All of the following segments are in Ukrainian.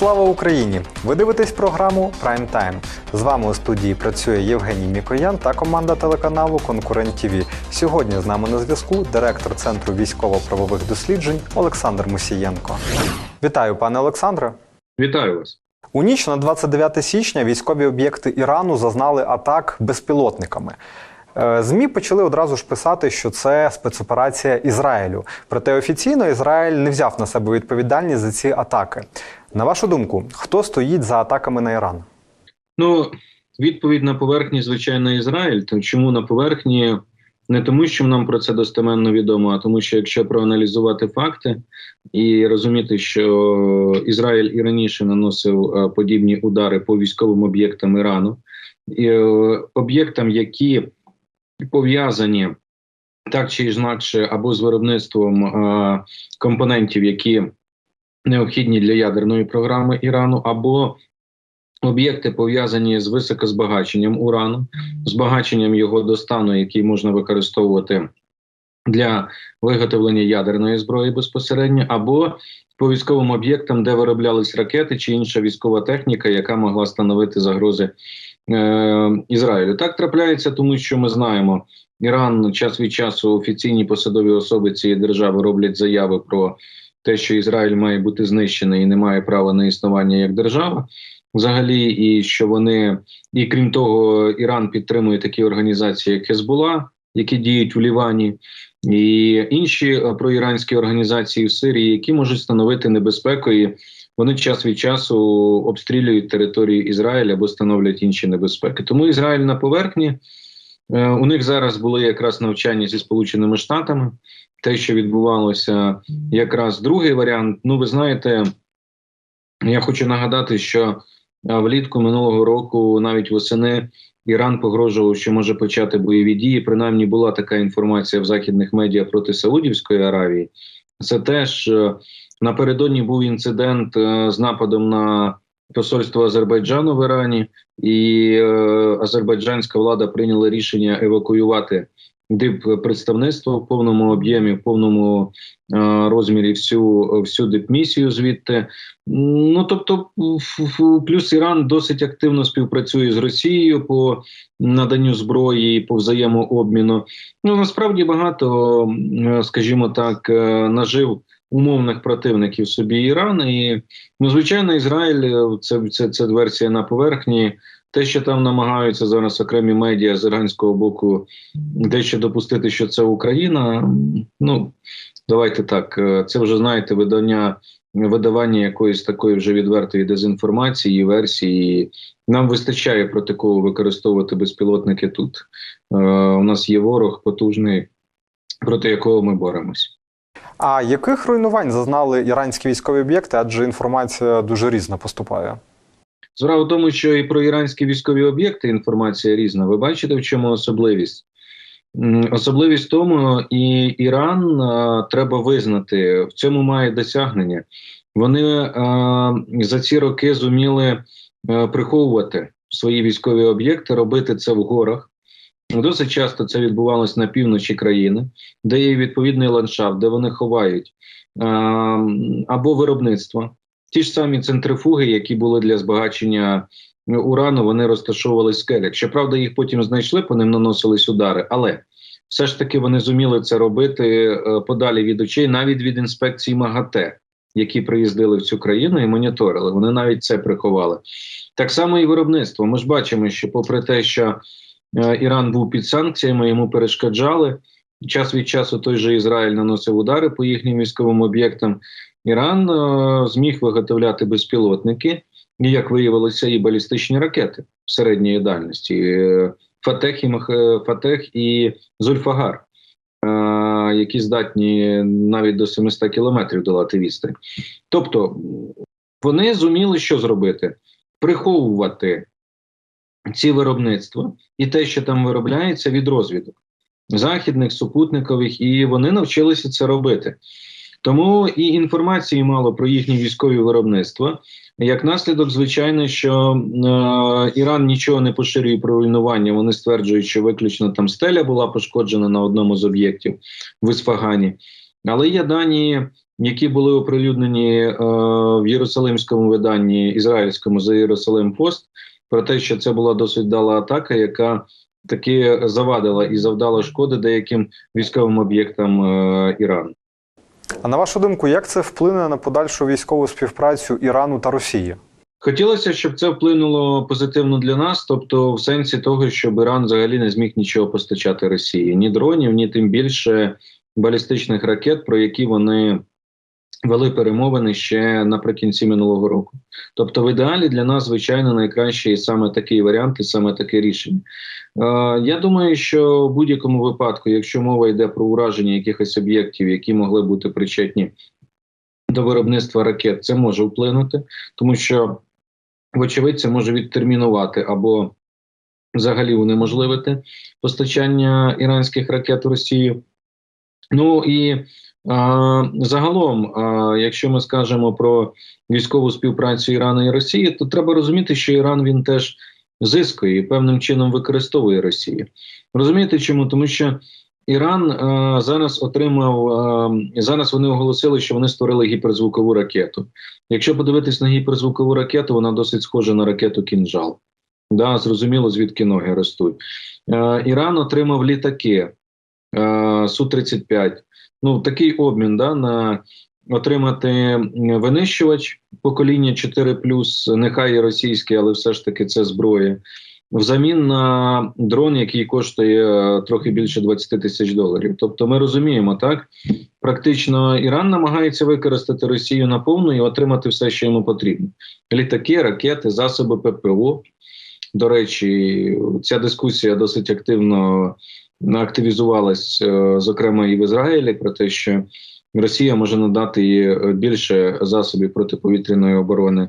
Слава Україні! Ви дивитесь програму Прайм Тайм. З вами у студії працює Євгеній Мікоян та команда телеканалу Конкурент ТВ. Сьогодні з нами на зв'язку директор Центру військово-правових досліджень Олександр Мусієнко. Вітаю, пане Олександре. Вітаю вас. У ніч на 29 січня військові об'єкти Ірану зазнали атак безпілотниками. Е, ЗМІ почали одразу ж писати, що це спецоперація Ізраїлю. Проте офіційно Ізраїль не взяв на себе відповідальність за ці атаки. На вашу думку, хто стоїть за атаками на Іран? Ну, відповідь на поверхні, звичайно, Ізраїль. То чому на поверхні? Не тому, що нам про це достеменно відомо, а тому, що якщо проаналізувати факти і розуміти, що Ізраїль і раніше наносив е, подібні удари по військовим об'єктам Ірану, і, е, об'єктам, які пов'язані так чи інакше або з виробництвом е, компонентів, які необхідні для ядерної програми Ірану, або об'єкти пов'язані з високозбагаченням урану, збагаченням його до стану, який можна використовувати для виготовлення ядерної зброї безпосередньо, або по військовим об'єктам, де вироблялись ракети чи інша військова техніка, яка могла становити загрози е, Ізраїлю. Так трапляється, тому що ми знаємо, Іран час від часу офіційні посадові особи цієї держави роблять заяви про те, що Ізраїль має бути знищений і не має права на існування як держава. Взагалі, і що вони, і крім того, Іран підтримує такі організації, як Хезбула, які діють у Лівані, і інші е, проіранські організації в Сирії, які можуть становити небезпеку, і вони час від часу обстрілюють територію Ізраїля або становлять інші небезпеки. Тому Ізраїль на поверхні у них зараз були якраз навчання зі Сполученими Штатами. Те, що відбувалося, якраз другий варіант. Ну, ви знаєте, я хочу нагадати, що е, влітку минулого року, навіть восени, Іран погрожував, що може почати бойові дії. Принаймні була така інформація в західних медіа проти Саудівської Аравії. Це теж е, напередодні був інцидент з нападом на посольство Азербайджану в Ірані, і е, азербайджанська влада прийняла рішення евакуювати дип представництво в повному об'ємі, в повному е, розмірі всю всю дипмісію звідти. Ну тобто, плюс Іран досить активно співпрацює з Росією по наданню зброї, по взаємообміну. Ну насправді багато, е, скажімо так, е, нажив умовних противників собі Іран. І ну, звичайно, Ізраїль е, це, це, це версія на поверхні. Те, що там намагаються зараз окремі медіа з іранського боку, дещо допустити, що це Україна. Ну давайте так. Е, це вже знаєте, видання видавання якоїсь такої вже відвертої дезінформації, версії. Нам вистачає проти кого використовувати безпілотники тут. Е, У нас є ворог потужний, проти якого ми боремось. А яких руйнувань зазнали іранські військові об'єкти? Адже інформація дуже різна поступає. Справа в тому, що і про іранські військові об'єкти інформація різна. Ви бачите, в чому особливість? Особливість тому, і Іран а, треба визнати, в цьому має досягнення. Вони а, за ці роки зуміли а, приховувати свої військові об'єкти, робити це в горах. Досить часто це відбувалося на півночі країни, де є відповідний ландшафт, де вони ховають або виробництво. Ті ж самі центрифуги, які були для збагачення урану, вони розташовували в скелях. Щоправда, їх потім знайшли, по ним наносились удари, але все ж таки вони зуміли це робити е, подалі від очей, навіть від інспекції МАГАТЕ, які приїздили в цю країну і моніторили. Вони навіть це приховали. Так само і виробництво. Ми ж бачимо, що, попри те, що Іран був під санкціями, йому перешкоджали. Час від часу той же Ізраїль наносив удари по їхнім військовим об'єктам. Іране, зміг виготовляти безпілотники, і як виявилося, і балістичні ракети середньої дальності е, Фатех і е, Фатех і Зульфагар, е, які здатні навіть до 700 кілометрів долати відстань. Тобто вони зуміли що зробити? Приховувати ці виробництва і те, що там виробляється від розвідок західних, супутникових, і вони навчилися це робити. Тому і інформації мало про їхні військові виробництва. Як наслідок, звичайно, що е, Іран нічого не поширює про руйнування. Вони стверджують, що виключно там стеля була пошкоджена на одному з об'єктів в Ісфагані. Але є дані які були оприлюднені е, в Єрусалимському виданні ізраїльському за Єрусалим Пост, про те, що це була досить дала атака, яка таки завадила і завдала шкоди деяким військовим об'єктам е, Ірану. А на вашу думку, як це вплине на подальшу військову співпрацю Ірану та Росії? Хотілося, щоб це вплинуло позитивно для нас, тобто в сенсі того, щоб Іран взагалі не зміг нічого постачати Росії, ні дронів, ні тим більше балістичних ракет, про які вони вели перемовини ще наприкінці минулого року. Тобто, в ідеалі для нас, звичайно, найкращий саме такий варіант і саме таке рішення. Е, я думаю, що в будь-якому випадку, якщо мова йде про ураження якихось об'єктів, які могли бути причетні до виробництва ракет, це може вплинути, тому що вочевидь, це може відтермінувати або взагалі унеможливити постачання іранських ракет в Росію. Ну і загалом, а, якщо ми скажемо про військову співпрацю Ірану і Росії, то треба розуміти, що Іран він теж зискує і певним чином використовує Росію. Розумієте чому? Тому що Іран а, зараз отримав а, зараз. Вони оголосили, що вони створили гіперзвукову ракету. Якщо подивитись на гіперзвукову ракету, вона досить схожа на ракету кінжал. Да, зрозуміло, звідки ноги ростуть. Е, Іран отримав літаки е, Су-35. Ну, такий обмін да, на отримати винищувач покоління 4 нехай і російський, але все ж таки це зброя. Взамін на дрон, який коштує е, трохи більше 20 тисяч доларів. Тобто, ми розуміємо, так практично Іран намагається використати Росію наповну і отримати все, що йому потрібно: літаки, ракети, засоби ППО. До речі, ця дискусія досить активно активізувалась, е, зокрема і в Ізраїлі, про те, що Росія може надати їй е, більше засобів протиповітряної оборони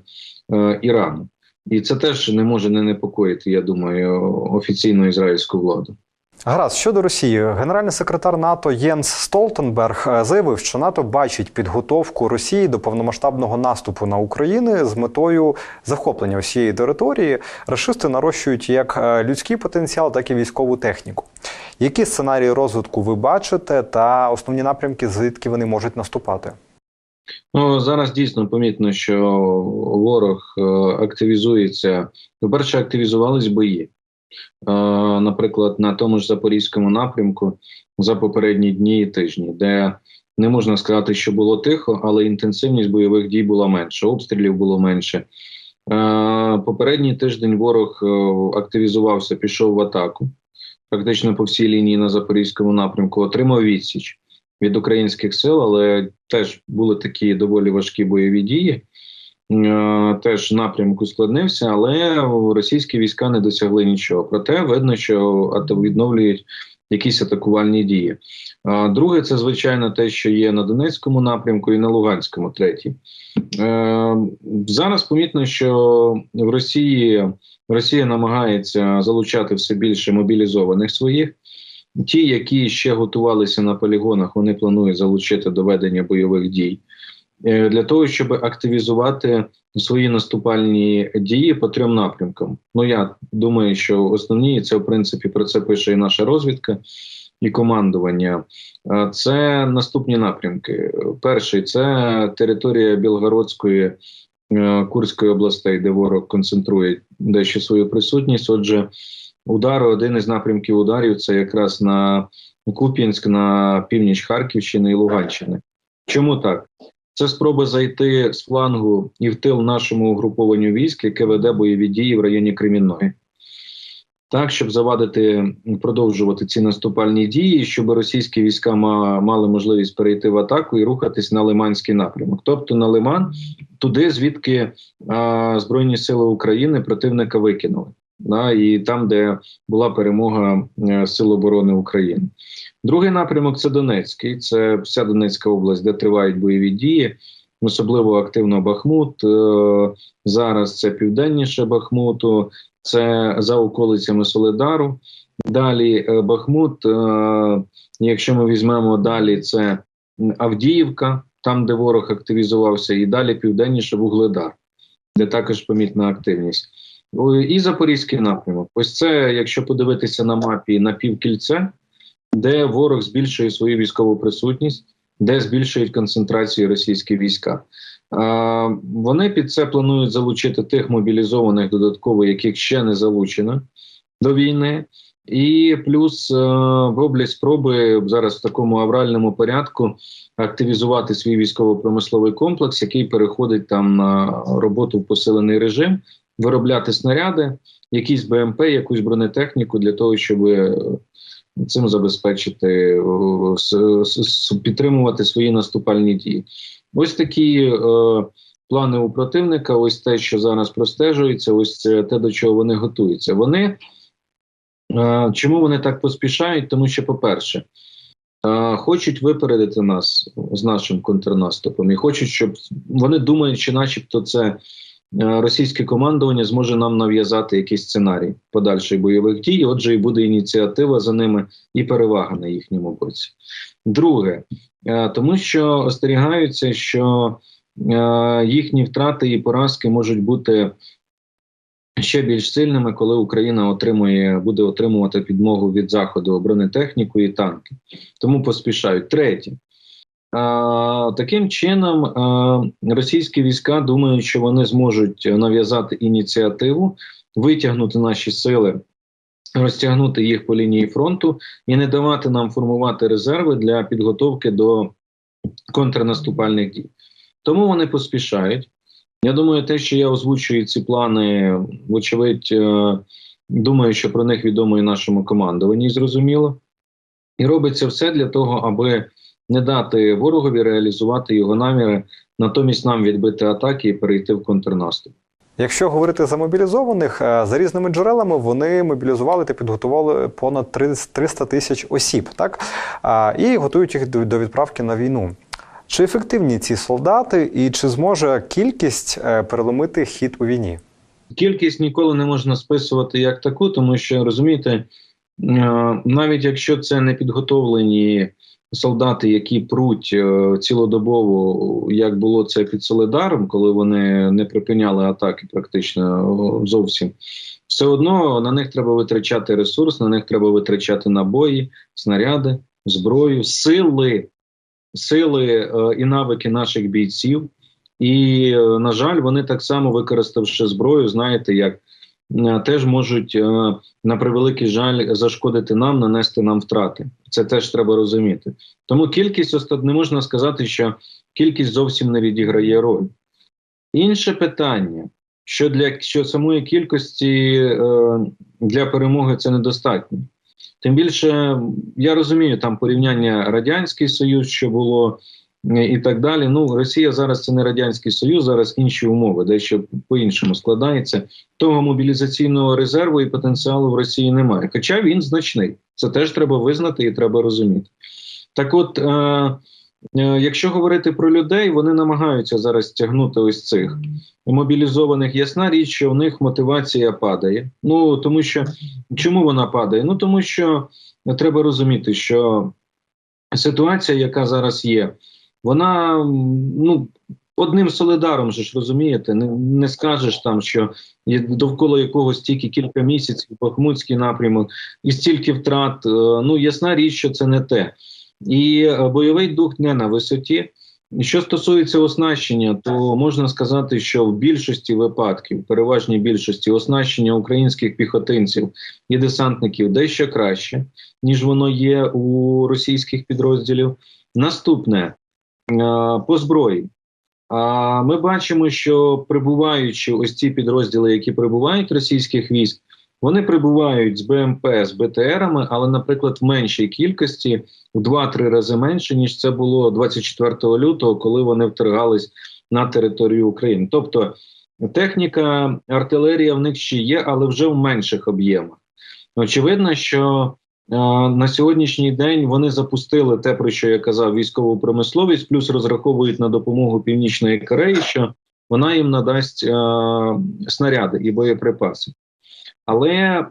е, Ірану. І це теж не може не непокоїти, я думаю, офіційну ізраїльську владу. Гаразд, щодо Росії, генеральний секретар НАТО Єнс Столтенберг е, заявив, що НАТО бачить підготовку Росії до повномасштабного наступу на Україну з метою захоплення усієї території. Рашисти нарощують як е, людський потенціал, так і військову техніку. Які сценарії розвитку ви бачите, та основні напрямки, звідки вони можуть наступати? Ну зараз дійсно помітно, що ворог е, активізується. По-перше, активізувались бої. Е, наприклад, на тому ж запорізькому напрямку за попередні дні і тижні, де не можна сказати, що було тихо, але інтенсивність бойових дій була менше, обстрілів було менше. Е, Попередній тиждень ворог е, активізувався, пішов в атаку, практично по всій лінії на запорізькому напрямку, отримав відсіч від українських сил, але теж були такі доволі важкі бойові дії. Е, Теж напрямок ускладнився, але російські війська не досягли нічого. Проте видно, що відновлюють якісь атакувальні дії. А Друге, це звичайно те, що є на Донецькому напрямку і на Луганському, третій. Е, Зараз помітно, що в Росії Росія намагається залучати все більше мобілізованих своїх. Ті, які ще готувалися на полігонах, вони планують залучити до ведення бойових дій е, для того, щоб активізувати свої наступальні дії по трьом напрямкам. Ну я думаю, що основні це в принципі про це пише і наша розвідка і командування. Е, Це наступні напрямки. Перший це територія Білгородської е, Курської областей, де ворог концентрує дещо свою присутність. Отже, удари, один із напрямків ударів це якраз на Куп'янськ, на північ Харківщини і Луганщини. Чому так? Це спроба зайти з флангу і в тил нашому угрупованню військ, яке веде бойові дії в районі Кремінної. Так, щоб завадити продовжувати ці наступальні дії, щоб російські війська ма- мали можливість перейти в атаку і рухатись на Лиманський напрямок, тобто на Лиман, туди, звідки а, Збройні Сили України противника викинули, да, і там, де була перемога е, Сил оборони України. Другий напрямок це Донецький, це вся Донецька область, де тривають бойові дії, особливо активно Бахмут. Е, зараз це південніше Бахмуту, це за околицями Солидару. Далі е, Бахмут. Якщо ми візьмемо далі, це Авдіївка, там де ворог активізувався, і далі південніше Вугледар, де також помітна активність. О, І Запорізький напрямок. Ось це, якщо подивитися на мапі на півкільце, де ворог збільшує свою військову присутність, де збільшують концентрацію російські війська. Вони під це планують залучити тих мобілізованих додатково, яких ще не залучено до війни. І плюс е, роблять спроби зараз в такому авральному порядку активізувати свій військово-промисловий комплекс, який переходить там на роботу в посилений режим, виробляти снаряди, якісь БМП, якусь бронетехніку для того, щоб е, цим забезпечити е, підтримувати свої наступальні дії. Ось такі е, плани у противника. Ось те, що зараз простежується, ось це те, до чого вони готуються. Вони Е, Чому вони так поспішають? Тому що, по-перше, е, хочуть випередити нас з нашим контрнаступом, і хочуть, щоб вони думають, що, начебто, це російське командування зможе нам нав'язати якийсь сценарій подальших бойових дій. Отже, і буде ініціатива за ними і перевага на їхньому боці. Друге, е, тому що остерігаються, що е, їхні втрати і поразки можуть бути ще більш сильними, коли Україна отримує, буде отримувати підмогу від заходу бронетехніку і танки. Тому поспішають. Третє. Таким чином, російські війська думають, що вони зможуть нав'язати ініціативу, витягнути наші сили, розтягнути їх по лінії фронту і не давати нам формувати резерви для підготовки до контрнаступальних дій. Тому вони поспішають. Я думаю, те, що я озвучую ці плани, вочевидь, е, думаю, що про них відомо і нашому командуванні, зрозуміло. І робиться все для того, аби не дати ворогові реалізувати його наміри, натомість нам відбити атаки і перейти в контрнаступ. Якщо говорити за мобілізованих, е, за різними джерелами вони мобілізували та підготували понад 300 тисяч осіб, так і готують їх до відправки на війну. Чи ефективні ці солдати, і чи зможе кількість е, переломити хід у війні? Кількість ніколи не можна списувати як таку, тому що розумієте, е, навіть якщо це не підготовлені солдати, які пруть е, цілодобово, як було це під Солидаром, коли вони не припиняли атаки практично зовсім, все одно на них треба витрачати ресурс, на них треба витрачати набої, снаряди, зброю, сили, сили е, і навики наших бійців. І, е, на жаль, вони так само, використавши зброю, знаєте, як теж можуть е, на превеликий жаль зашкодити нам, нанести нам втрати. Це теж треба розуміти. Тому кількість не можна сказати, що кількість зовсім не відіграє роль. Інше питання, що для що самої кількості е, для перемоги це недостатньо. Тим більше я розумію там порівняння Радянський Союз, що було е, і так далі. Ну, Росія зараз це не Радянський Союз, зараз інші умови, дещо по-іншому складається. Того мобілізаційного резерву і потенціалу в Росії немає. Хоча він значний. Це теж треба визнати і треба розуміти. Так от, е, е, якщо говорити про людей, вони намагаються зараз тягнути ось цих мобілізованих. Ясна річ, що в них мотивація падає. Ну тому що чому вона падає? Ну тому що треба розуміти, що ситуація, яка зараз є, вона ну. Одним солидаром же ж розумієте, не, не скажеш там, що довкола якогось тільки кілька місяців Бахмутський напрямок і стільки втрат. е, Ну ясна річ, що це не те. І е, бойовий дух не на висоті. Що стосується оснащення, то можна сказати, що в більшості випадків, переважній більшості, оснащення українських піхотинців і десантників дещо краще, ніж воно є у російських підрозділів. Наступне по зброї. Ми бачимо, що прибуваючи ось ці підрозділи, які прибувають російських військ, вони прибувають з БМП, з БТРами, але, наприклад, в меншій кількості в 2-3 рази менше, ніж це було 24 лютого, коли вони вторгались на територію України. Тобто техніка, артилерія в них ще є, але вже в менших об'ємах. Очевидно, що е, на сьогоднішній день вони запустили те, про що я казав, військову промисловість, плюс розраховують на допомогу Північної Кореї, що вона їм надасть е, снаряди і боєприпаси. Але е,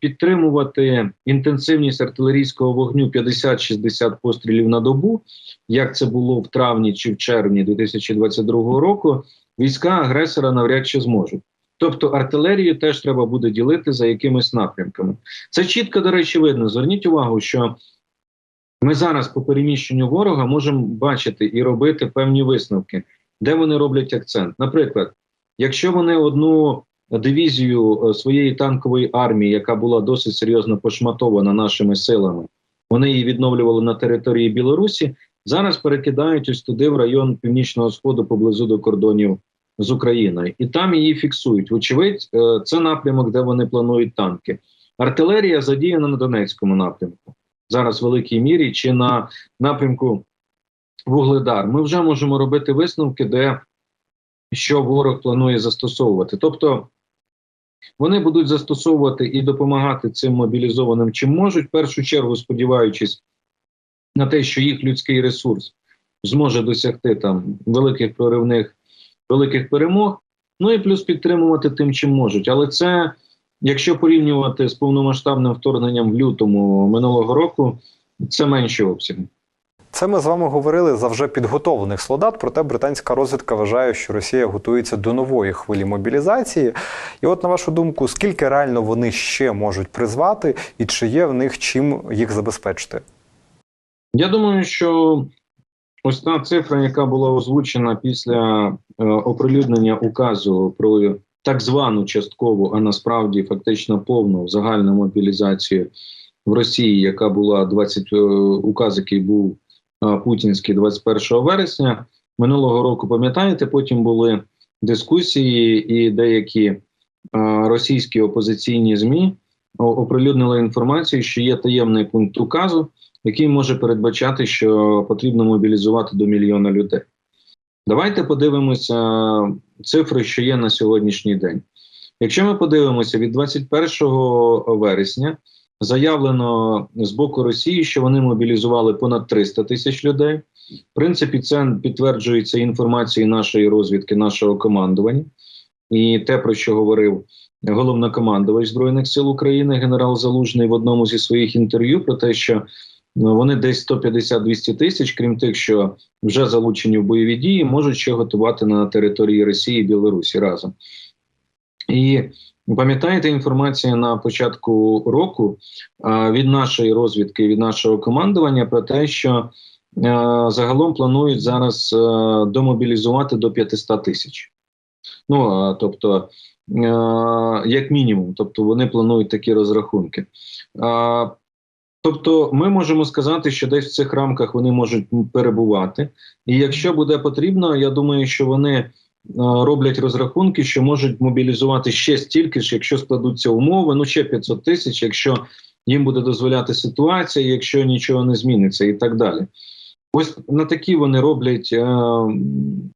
підтримувати інтенсивність артилерійського вогню 50-60 пострілів на добу, як це було в травні чи в червні 2022 року, війська агресора навряд чи зможуть. Тобто артилерію теж треба буде ділити за якимись напрямками. Це чітко, до речі, видно. Зверніть увагу, що Ми зараз по переміщенню ворога можемо бачити і робити певні висновки, де вони роблять акцент. Наприклад, якщо вони одну дивізію е, своєї танкової армії, яка була досить серйозно пошматована нашими силами, вони її відновлювали на території Білорусі. Зараз перекидають ось туди, в район північного сходу, поблизу до кордонів з Україною, і там її фіксують. Вочевидь, е, це напрямок, де вони планують танки. Артилерія задіяна на Донецькому напрямку зараз в великій мірі, чи на напрямку Вугледар. Ми вже можемо робити висновки, де що ворог планує застосовувати. Тобто вони будуть застосовувати і допомагати цим мобілізованим чим можуть, в першу чергу сподіваючись на те, що їх людський ресурс зможе досягти там великих проривних великих перемог. Ну і плюс підтримувати тим, чим можуть. Але це, якщо порівнювати з повномасштабним вторгненням в лютому минулого року, це менші обсяги. Це ми з вами говорили за вже підготовлених солдат. Проте британська розвідка вважає, що Росія готується до нової хвилі мобілізації. І от на вашу думку, скільки реально вони ще можуть призвати, і чи є в них чим їх забезпечити? Я думаю, що ось та цифра, яка була озвучена після е, оприлюднення указу про так звану часткову, а насправді фактично повну загальну мобілізацію в Росії, яка була 20, е, указ, який був е, путінський 21 вересня минулого року. Пам'ятаєте, потім були дискусії, і деякі е, російські опозиційні змі оприлюднили інформацію, що є таємний пункт указу який може передбачати, що потрібно мобілізувати до мільйона людей. Давайте подивимося цифри, що є на сьогоднішній день. Якщо ми подивимося від 21 вересня, заявлено з боку Росії, що вони мобілізували понад 300 тисяч людей. В принципі, це підтверджується інформацією нашої розвідки, нашого командування, і те, про що говорив головнокомандувач Збройних сил України, генерал Залужний в одному зі своїх інтерв'ю, про те, що вони десь 150-200 тисяч, крім тих, що вже залучені в бойові дії, можуть ще готувати на території Росії і Білорусі разом. І пам'ятаєте, інформація на початку року від нашої розвідки, від нашого командування про те, що загалом планують зараз домобілізувати до 500 тисяч. Ну тобто, як мінімум, тобто вони планують такі розрахунки. Тобто, ми можемо сказати, що десь в цих рамках вони можуть перебувати, і якщо буде потрібно, я думаю, що вони е, роблять розрахунки, що можуть мобілізувати ще стільки ж, якщо складуться умови, ну ще 500 тисяч, якщо їм буде дозволяти ситуація, якщо нічого не зміниться, і так далі. Ось на такі вони роблять е, е,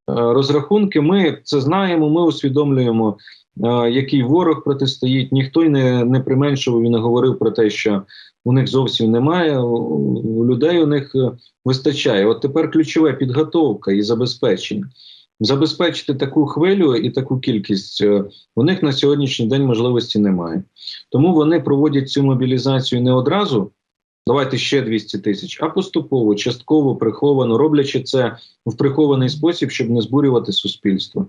розрахунки. Ми це знаємо, ми усвідомлюємо, який ворог протистоїть. Ніхто й не, не применшував і не говорив про те, що у них зовсім немає. Людей у них е, вистачає. От тепер ключова підготовка і забезпечення. Забезпечити таку хвилю і таку кількість е, у них на сьогоднішній день можливості немає. Тому вони проводять цю мобілізацію не одразу. Давайте ще 200 тисяч, а поступово, частково, приховано, роблячи це в прихований спосіб, щоб не збурювати суспільство.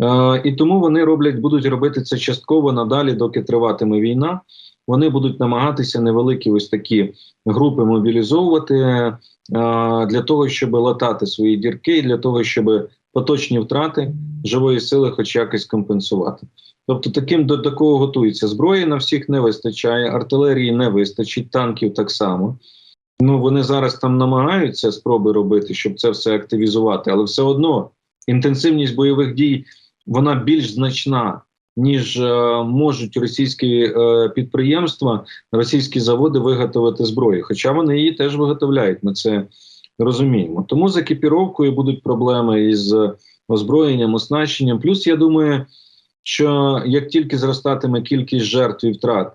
Е, і тому вони роблять, будуть робити це частково надалі, доки триватиме війна. Вони будуть намагатися невеликі ось такі групи мобілізовувати е, для того, щоб латати свої дірки, для того, щоб поточні втрати живої сили, хоч якось компенсувати. Тобто, таким до такого готується. Зброї на всіх не вистачає, артилерії не вистачить, танків так само. Ну вони зараз там намагаються спроби робити, щоб це все активізувати, але все одно інтенсивність бойових дій вона більш значна ніж е, можуть російські е, підприємства, російські заводи виготовити зброю. Хоча вони її теж виготовляють. Ми це розуміємо. Тому з екіпіровкою будуть проблеми із озброєнням, оснащенням. Плюс я думаю, що як тільки зростатиме кількість жертв і втрат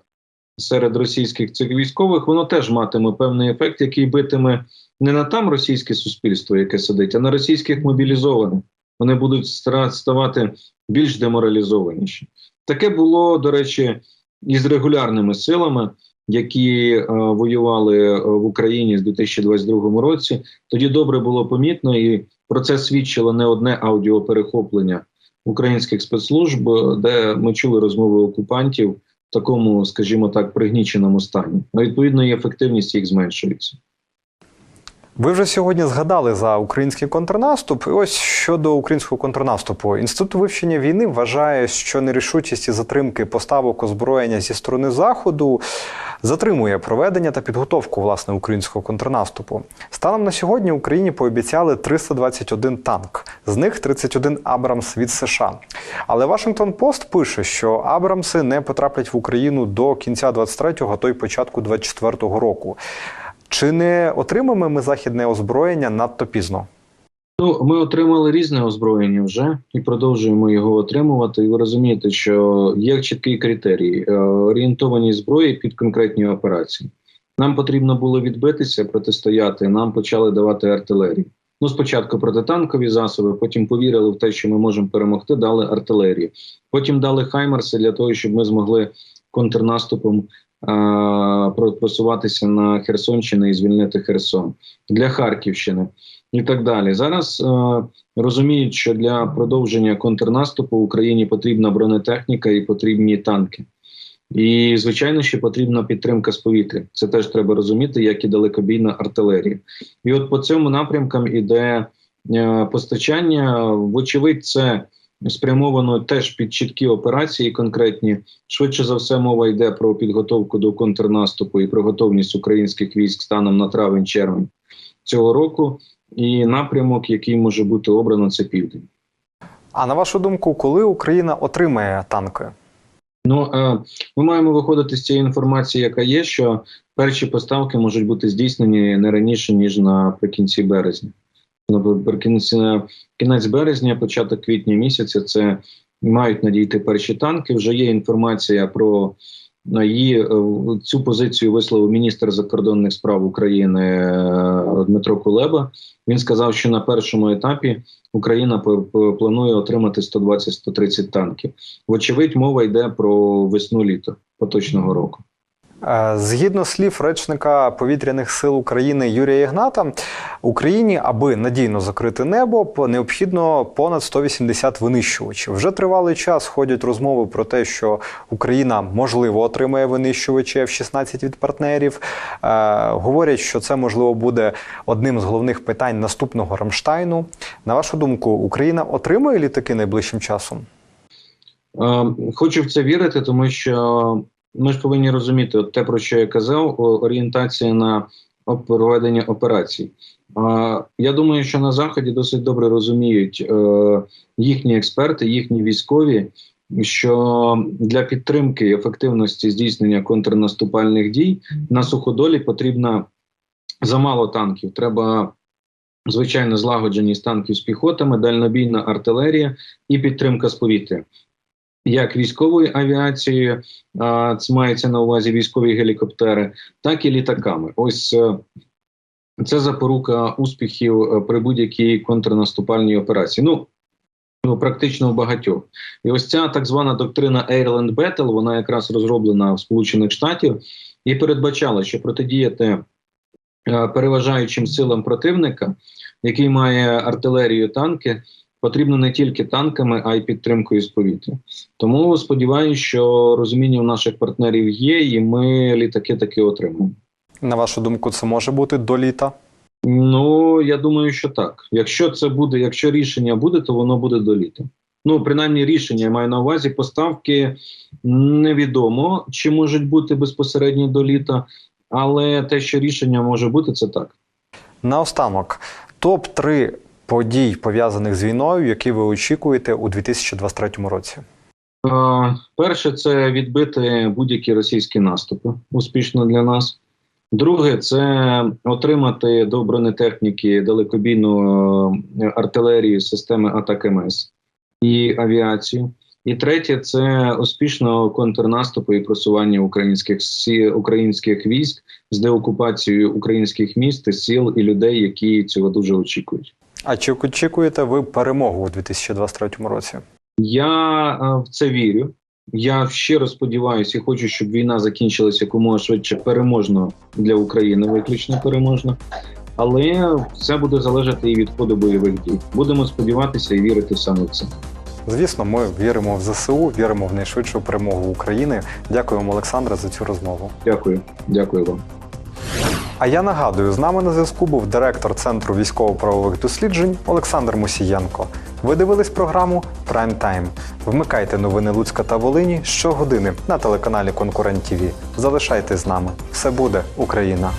серед російських цих військових, воно теж матиме певний ефект, який битиме не на там російське суспільство, яке сидить, а на російських мобілізованих. Вони будуть ставати більш деморалізованіші. Таке було, до речі, із регулярними силами, які е, воювали в Україні з 2022 році. Тоді добре було помітно, і про це свідчило не одне аудіоперехоплення українських спецслужб, де ми чули розмови окупантів в такому, скажімо так, пригніченому стані. Ну, відповідно, і ефективність їх зменшується. Ви вже сьогодні згадали за український контрнаступ. І ось щодо українського контрнаступу, інститут вивчення війни вважає, що нерішучість і затримки поставок озброєння зі сторони заходу затримує проведення та підготовку власне українського контрнаступу. Станом на сьогодні Україні пообіцяли 321 танк, з них 31 Абрамс від США. Але Вашингтон Пост пише, що Абрамси не потраплять в Україну до кінця 23-го, а то й початку 24-го року. Чи не отримаємо ми західне озброєння надто пізно? Ну, ми отримали різне озброєння вже і продовжуємо його отримувати. І ви розумієте, що є чіткий критерій е, орієнтовані зброї під конкретні операції. Нам потрібно було відбитися, протистояти. Нам почали давати артилерію. Ну, спочатку протитанкові засоби, потім повірили в те, що ми можемо перемогти, дали артилерію. Потім дали хаймерси для того, щоб ми змогли контрнаступом просуватися на Херсонщину і звільнити Херсон для Харківщини і так далі. Зараз е, розуміють, що для продовження контрнаступу Україні потрібна бронетехніка і потрібні танки. І, звичайно, ще потрібна підтримка з повітря. Це теж треба розуміти, як і далекобійна артилерія. І от по цьому напрямкам іде е, постачання. Вочевидь, це спрямовано теж під чіткі операції конкретні. Швидше за все, мова йде про підготовку до контрнаступу і про готовність українських військ станом на травень-червень цього року. І напрямок, який може бути обрано, це південь. А на вашу думку, коли Україна отримає танки? Ну е, ми маємо виходити з цієї інформації, яка є, що перші поставки можуть бути здійснені не раніше ніж наприкінці березня. Наприкінці кінець березня, початок квітня місяця, це мають надійти перші танки. Вже є інформація про на її е, цю позицію висловив міністр закордонних справ України е, Дмитро Кулеба. Він сказав, що на першому етапі Україна планує отримати 120-130 танків. Вочевидь, мова йде про весну-літо поточного року. Е, Згідно слів речника повітряних сил України Юрія Ігната, Україні, аби надійно закрити небо, необхідно понад 180 винищувачів. Вже тривалий час ходять розмови про те, що Україна можливо отримає винищувачі F-16 від партнерів. Е, говорять, що це можливо буде одним з головних питань наступного Рамштайну. На вашу думку, Україна отримає літаки найближчим часом? Е, Хочу в це вірити, тому що ми ж повинні розуміти от те, про що я казав, орієнтація на проведення операцій. Е, Я думаю, що на заході досить добре розуміють е, їхні експерти, їхні військові, що для підтримки ефективності здійснення контрнаступальних дій на суходолі потрібно замало танків. Треба звичайно злагодженість танків з піхотами, дальнобійна артилерія і підтримка з повітря. Як військовою авіацією, а, це мається на увазі військові гелікоптери, так і літаками. Ось е, це запорука успіхів е, при будь-якій контрнаступальній операції. Ну, ну практично в багатьох. І ось ця так звана доктрина Airland Battle, вона якраз розроблена в Сполучених Штатів і передбачала, що протидіяти е, переважаючим силам противника, який має артилерію, танки, потрібно не тільки танками, а й підтримкою з повітря. Тому сподіваюся, що розуміння у наших партнерів є, і ми літаки таки отримаємо. На вашу думку, це може бути до літа? Ну я думаю, що так. Якщо це буде, якщо рішення буде, то воно буде до літа. Ну, принаймні, рішення я маю на увазі. Поставки невідомо, чи можуть бути безпосередньо до літа, але те, що рішення може бути, це так. Наостанок, топ 3 подій, пов'язаних з війною, які ви очікуєте у 2023 році. Е, Перше, це відбити будь-які російські наступи успішно для нас. Друге, це отримати до бронетехніки далекобійну е, артилерію системи атак МС і авіацію. І третє це успішно контрнаступу і просування українських українських військ з деокупацією українських міст, сіл і людей, які цього дуже очікують. А чи очікуєте ви перемогу у 2023 році? Я е, в це вірю. Я щиро сподіваюся і хочу, щоб війна закінчилася якомога швидше переможно для України, виключно переможно. Але все буде залежати і від ходу бойових дій. Будемо сподіватися і вірити саме в це. Звісно, ми віримо в ЗСУ, віримо в найшвидшу перемогу України. Дякую вам, Олександре, за цю розмову. Дякую, дякую вам. А я нагадую, з нами на зв'язку був директор Центру військово-правових досліджень Олександр Мусієнко. Ви дивились програму Прайм Тайм. Вмикайте новини Луцька та Волині щогодини на телеканалі Конкурент ТІВІ. Залишайтесь з нами. Все буде Україна!